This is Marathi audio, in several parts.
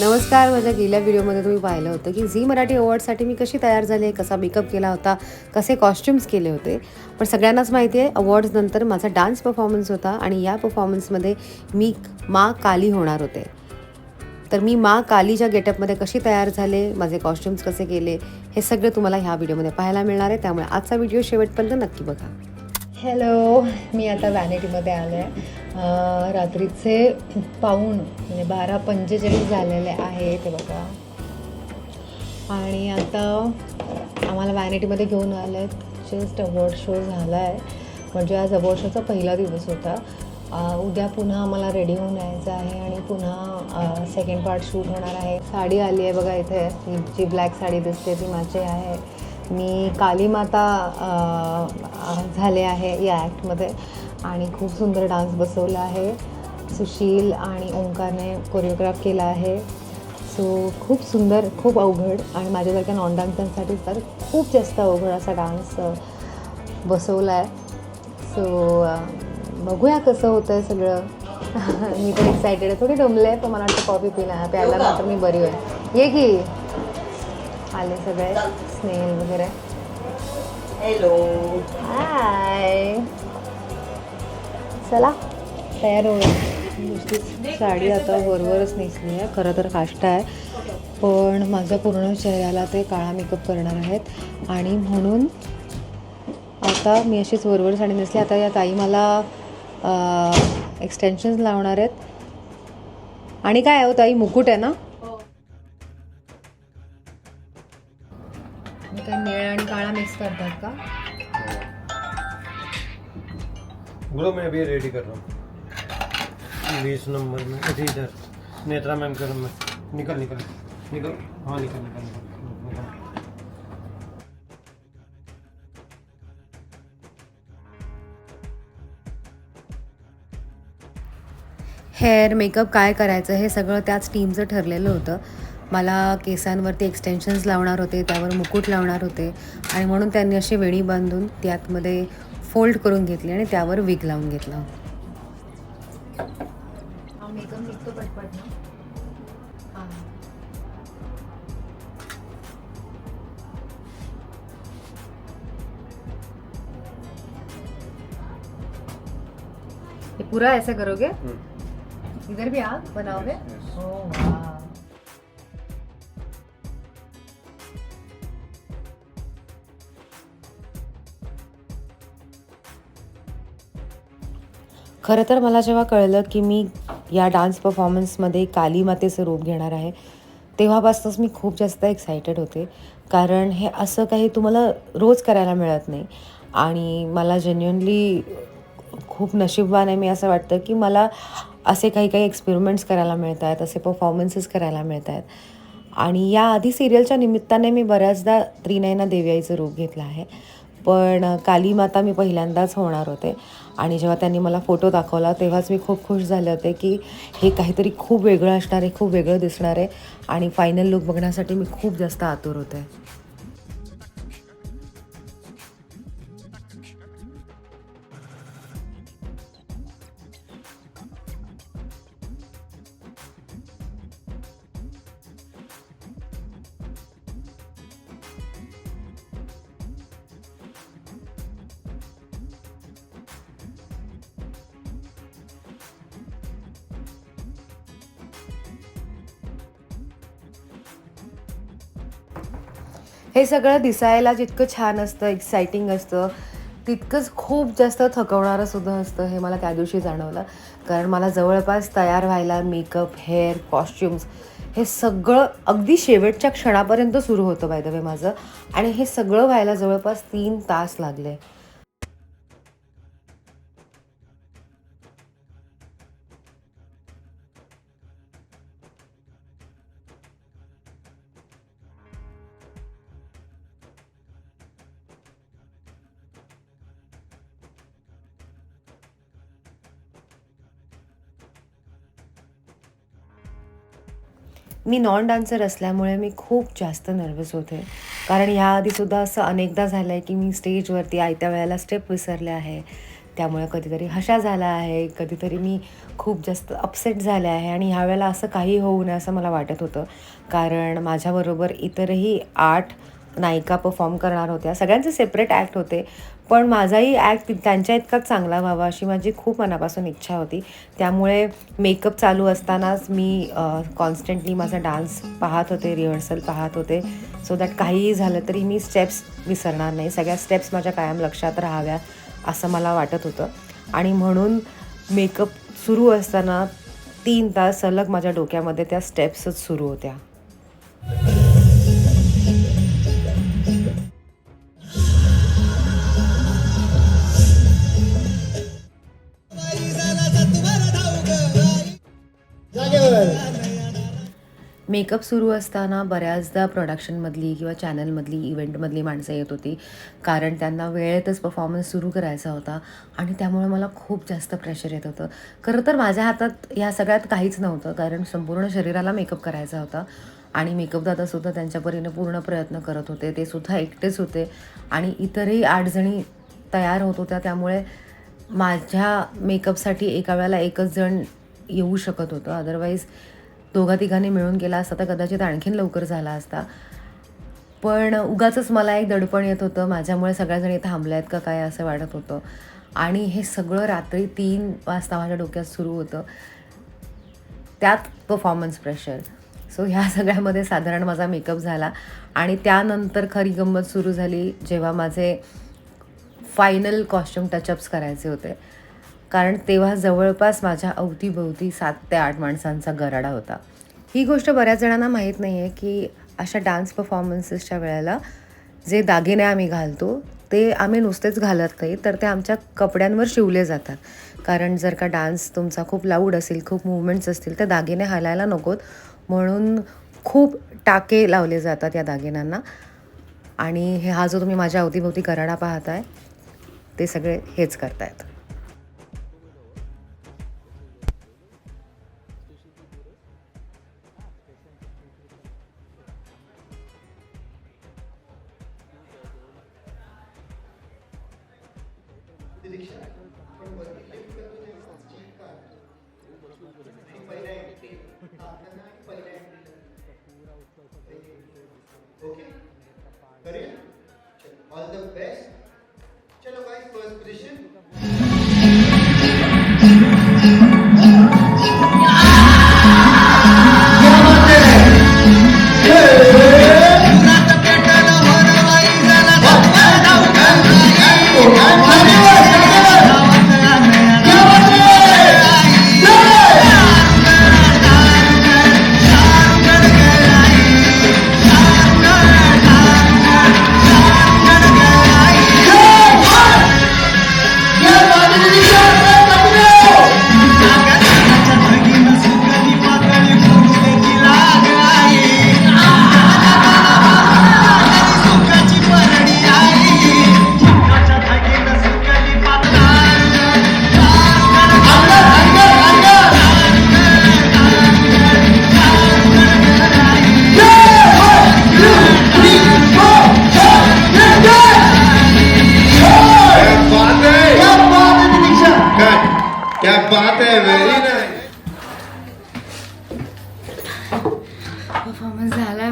नमस्कार माझ्या गेल्या व्हिडिओमध्ये तुम्ही पाहिलं होतं की झी मराठी अवॉर्डसाठी मी कशी तयार झाले कसा मेकअप केला होता कसे कॉस्ट्युम्स केले होते. पण सगळ्यांनाच माहिती आहे अवॉर्ड्सनंतर माझा डान्स परफॉर्मन्स होता आणि या परफॉर्मन्समध्ये मी मा काली होणार होते. तर मी मा कालीच्या गेटअपमध्ये कशी तयार झाले माझे कॉस्ट्युम्स कसे केले हे सगळं तुम्हाला ह्या व्हिडिओमध्ये पाहायला मिळणार आहे. त्यामुळे आजचा व्हिडिओ शेवटपर्यंत नक्की बघा. हॅलो मी आता वॅनिटीमध्ये आले आहे. रात्रीचे पाऊण म्हणजे बारा पंचेचाळीस झालेले आहे ते बघा. आणि आता आम्हाला वॅनिटीमध्ये घेऊन आले जस्ट अवॉर्ड शो झाला आहे म्हणजे आज अवॉर्ड शोचा पहिला दिवस होता. उद्या पुन्हा आम्हाला रेडी होऊन यायचं आहे आणि पुन्हा सेकंड पार्ट शूट होणार आहे. साडी आली आहे बघा इथे. ही जी ब्लॅक साडी दिसते ती माझी आहे. मी कालीमाता माता झाले आहे या ॲक्टमध्ये आणि खूप सुंदर डान्स बसवला आहे. सुशील आणि ओंकारने कोरिओग्राफ केला आहे. सो खूप सुंदर खूप अवघड आणि माझ्यासारख्या नॉन डान्सर्ससाठी तर खूप जास्त अवघड असा डान्स बसवला आहे सो बघूया कसं होतं आहे सगळं. मी पण एक्सायटेड आहे. थोडी डमले आहे पण मला वाटतं कॉफी पिण्या प्यायला नंतर मी बरी होईल ये की. आले सगळे स्नेल वगैरे. हॅलो हाय चला. तयार होऊ नुसतीच साडी आता वरवरच नेसली आहे. खरं तर काष्टा आहे. पण माझ्या पूर्ण चेहऱ्याला ते काळा मेकअप करणार आहेत. आणि म्हणून आता मी अशीच वरवर साडी नेसली. आता या ताई मला एक्सटेन्शन्स लावणार आहेत. आणि काय आहे हो ताई? मुकुट आहे ना? आणि काय निळा आणि काळा मिक्स करतात का? गुरु मैं अभी रेडी कर रहा हूँ। बीस नंबर में इधर इधर नेत्रा मैम कर मैं निकल निकल निकल। हाँ निकल निकल निकल निकल। हेअर मेकअप काय करायचं हे सगळं त्याच टीमचं ठरलेलं होतं. मला केसांवरती एक्सटेन्शन्स लावणार होते त्यावर मुकुट लावणार होते. आणि म्हणून त्यांनी अशी वेणी बांधून त्यातमध्ये फोल्ड करून घेतली आणि त्यावर विग लावून घेतला. पूरा ऐसे करोगे? इधर भी आग बनाओगे? ओह खरं तर मला जेव्हा कळलं की मी या डान्स परफॉर्मन्समध्ये काली मातेचं रूप घेणार आहे तेव्हापासूनच मी खूप जास्त एक्सायटेड होते. कारण हे असं काही तुम्हाला रोज करायला मिळत नाही. आणि मला जेन्युनली खूप नशीबवान आहे. मी असं वाटतं की मला असे काही काही एक्सपेरिमेंट्स करायला मिळत आहेत असे परफॉर्मन्सेस करायला मिळत आहेत आणि याआधी सिरियलच्या निमित्ताने मी बऱ्याचदा त्रिनयना देव्याईचं रूप घेतलं आहे. पण काली माता मी पहिल्यांदाच होणार होते. आणि जेव्हा त्यांनी मला फोटो दाखवला तेव्हाच मी खूप खुश झाले होते की हे काहीतरी खूप वेगळं असणार आहे खूप वेगळं दिसणार आहे. आणि फायनल लुक बघण्यासाठी मी खूप जास्त आतुर होते. हे सगळं दिसायला जितकं छान असतं एक्साइटिंग असतं तितकंच खूप जास्त थकवणारं सुद्धा असतं हे मला त्या दिवशी जाणवलं. कारण मला जवळपास तयार व्हायला मेकअप हेअर कॉस्ट्युम्स हे सगळं अगदी शेवटच्या क्षणापर्यंत सुरू होतं बाय द वे माझं. आणि हे सगळं व्हायला जवळपास तीन तास लागले. मी नॉन डान्सर असल्यामुळे मी खूप जास्त नर्वस होते. कारण याआधीसुद्धा असं अनेकदा झालं आहे की मी स्टेजवरती आयत्या वेळेला स्टेप विसरले आहे. त्यामुळे कधीतरी हशा झाला आहे कधीतरी मी खूप जास्त अपसेट झाले आहे आणि ह्यावेळेला असं काही होऊ नये असं मला वाटत होतं. कारण माझ्याबरोबर इतरही आठ नायिका परफॉर्म करणार होत्या. सगळ्यांचे सेपरेट ॲक्ट होते. पण माझाही ॲक्ट त्यांच्या इतकाच चांगला व्हावा अशी माझी खूप मनापासून इच्छा होती. त्यामुळे मेकअप चालू असतानाच मी कॉन्स्टंटली माझा डान्स पाहत होते रिहर्सल पाहत होते. सो दॅट काहीही झालं तरी मी स्टेप्स विसरणार नाही. सगळ्या स्टेप्स माझ्या कायम लक्षात राहाव्या असं मला वाटत होतं. आणि म्हणून मेकअप सुरू असताना तीन तास सलग माझ्या डोक्यामध्ये त्या स्टेप्सच सुरू होत्या. मेकअप सुरू असताना बऱ्याचदा प्रोडक्शनमधली किंवा चॅनलमधली इव्हेंटमधली माणसं येत होती. कारण त्यांना वेळेतच परफॉर्मन्स सुरू करायचा होता आणि त्यामुळे मला खूप जास्त प्रेशर येत होतं. खरं तर माझ्या हातात ह्या सगळ्यात काहीच नव्हतं कारण संपूर्ण शरीराला मेकअप करायचा होता. आणि मेकअप दादासुद्धा त्यांच्या परीने पूर्ण प्रयत्न करत होते. ते सुद्धा एकटेच होते. आणि इतरही आठजणी तयार होत होत्या त्यामुळे माझ्या मेकअपसाठी एका वेळेला एकच जण येऊ शकत होतं. अदरवाईज दोघा तिघांनी मिळून केला असता तर कदाचित आणखीन लवकर झाला असता. पण उगाचंच मला एक दडपण येत होतं. माझ्यामुळे सगळ्याजणी थांबल्या आहेत का काय असं वाटत होतं. आणि हे सगळं रात्री तीन वाजता माझ्या डोक्यात सुरू होतं. त्यात परफॉर्मन्स प्रेशर सो ह्या सगळ्यामध्ये साधारण माझा मेकअप झाला. आणि त्यानंतर खरी गंमत सुरू झाली जेव्हा माझे फायनल कॉस्ट्युम टचअप्स करायचे होते. कारण तेव्हा जवळपास माझ्या अवतीभोवती सात ते आठ माणसांचा गराडा होता. ही गोष्ट बऱ्याच जणांना माहीत नाही आहे की अशा डान्स परफॉर्मन्सेसच्या वेळेला जे दागिने आम्ही घालतो ते आम्ही नुसतेच घालत नाही तर ते आमच्या कपड्यांवर शिवले जातात. कारण जर का डान्स तुमचा खूप लाऊड असेल खूप मुवमेंट्स असतील तर दागिने हलायला नकोत. म्हणून खूप टाके लावले जातात या दागिन्यांना. आणि हे हा जो तुम्ही माझ्या अवतीभोवती गराडा पाहताय ते सगळे हेच करतायत. ऑल द बेस्ट चलो गाइस फर्स्ट पोजीशन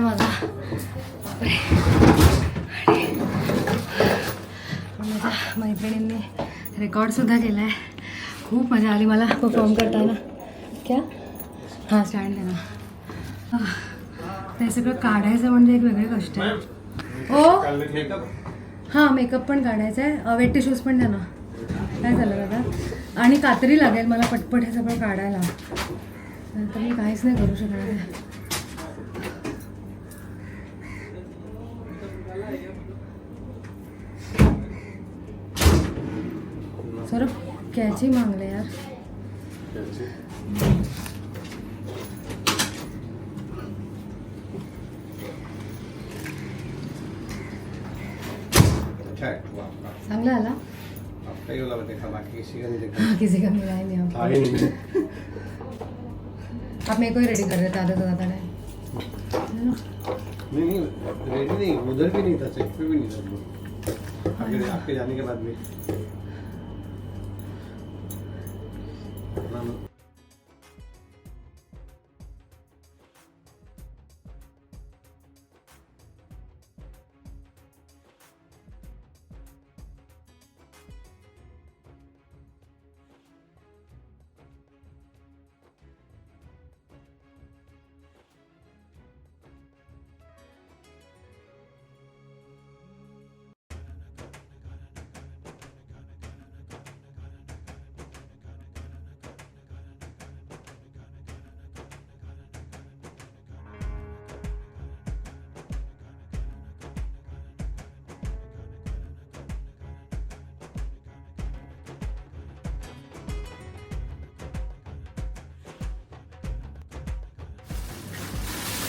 आहे माझा. आणि माझ्या मैत्रिणींनी रेकॉर्डसुद्धा केला आहे खूप मजा आली मला परफॉर्म करताना. क्या? हां स्टँड आह, ते सगळं काढायचं म्हणजे एक वेगळे कष्ट आहे. ओ? हां मेकअप पण काढायचा आहे वेट टिश्यूज पण द्या ना काय झालं दादा आणि कात्री लागेल मला पटपट हे सगळं काढायला. नंतर मी काहीच नाही करू शकणार. कैची मांग ले यार। अच्छा है चांगला आला आपका ही वाला देखा बाकी किसी का नहीं देखा। किसी का मिला ही नहीं था नहीं। आप मेरे को ही रेडी कर रहे थे आधा ज़्यादा नहीं नहीं रेडी नहीं उधर भी नहीं था सेट पे भी नहीं था आपके जाने के बाद भी। हाँ।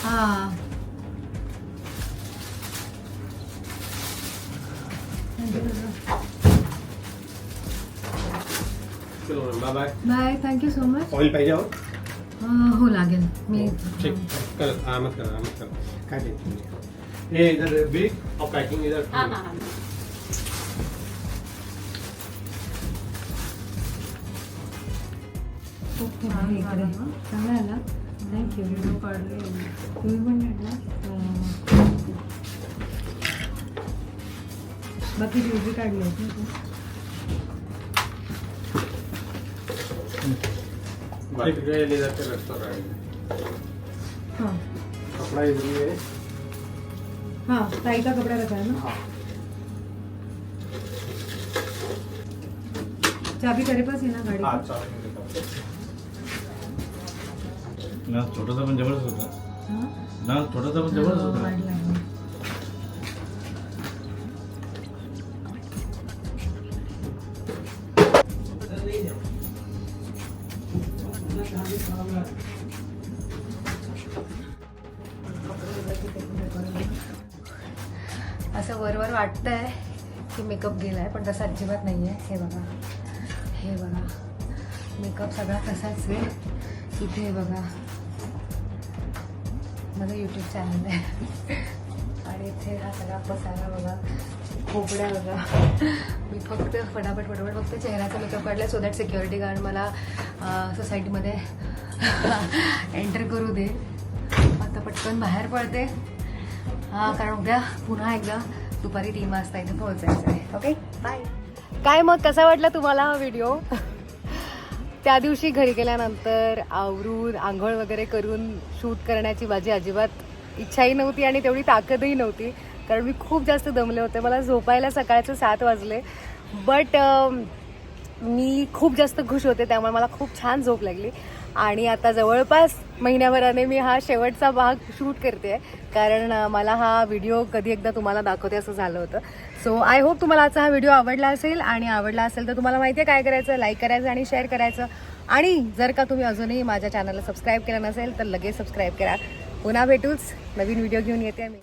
हाँ, हां bye bye thank you so much oil पाहिजे हो हो लागेल मी ठीक कर हाँ मत कर हाँ मत कर काय टेंशन नहीं ये इधर बिल और पैकिंग इधर हाँ हाँ हाँ ओके आहे चांगला आला थँक्यू व्हिडिओ काढले तुम्ही पण काढला बाकी व्हिडिओ काढले ठीक है हां. कपड़ा इधर ही है हां ताई का कपडा रखा है ना? चाबी तेरे पास है ना गाड़ी की? ना छोटासा पण जबरदस्त होता. हां? ना छोटासा पण हो, होता आहे. असं वरवर वाटतंय की मेकअप गेलाय पण तसं अजिबात नाही आहे हे बघा. हे बघा. मेकअप सगळा तसाच आहे. इथे हे बघा. माझं यूट्यूब चॅनल आहे. आणि इथे हा सगळा पसारा बघा. खोपड्या बघा. मी फक्त फटाफट फटाफट फक्त चेहऱ्याचा मेकअप काढला सो दॅट सिक्युरिटी गार्ड मला सोसायटीमध्ये एंटर करू दे. आता पटकन बाहेर पडते. हा कारण उद्या पुन्हा एकदा दुपारी तीन वाजता इथे पोहोचायचं आहे. ओके बाय काय मग? कसा वाटला तुम्हाला हा व्हिडिओ त्या दिवशी घरी गेल्यानंतर आवरून आंघोळ वगैरे करून शूट करण्याची माझी अजिबात इच्छाही नव्हती आणि तेवढी ताकदही नव्हती. कारण मी खूप जास्त दमले होते. मला झोपायला सकाळचे सात वाजले. बट मी खूप जास्त खुश होते. त्यामुळे मला खूप छान झोप लागली. आणि आता जवळपास महिन्याभराने मी हा शेवटचा भाग शूट करते कारण मला हा व्हिडिओ कधी एकदा तुम्हाला दाखवते असं झालं होतं. सो आय होप तुम्हाला आजचा हा व्हिडिओ आवडला असेल आणि आवडला असेल तर तुम्हाला माहिती आहे काय करायचं लाईक करायचं आणि शेअर करायचं. आणि जर का तुम्ही अजूनही माझ्या चॅनलला सबस्क्राईब केलं नसेल तर लगेच सबस्क्राईब करा. पुन्हा भेटूच. नवीन व्हिडिओ घेऊन येते मी.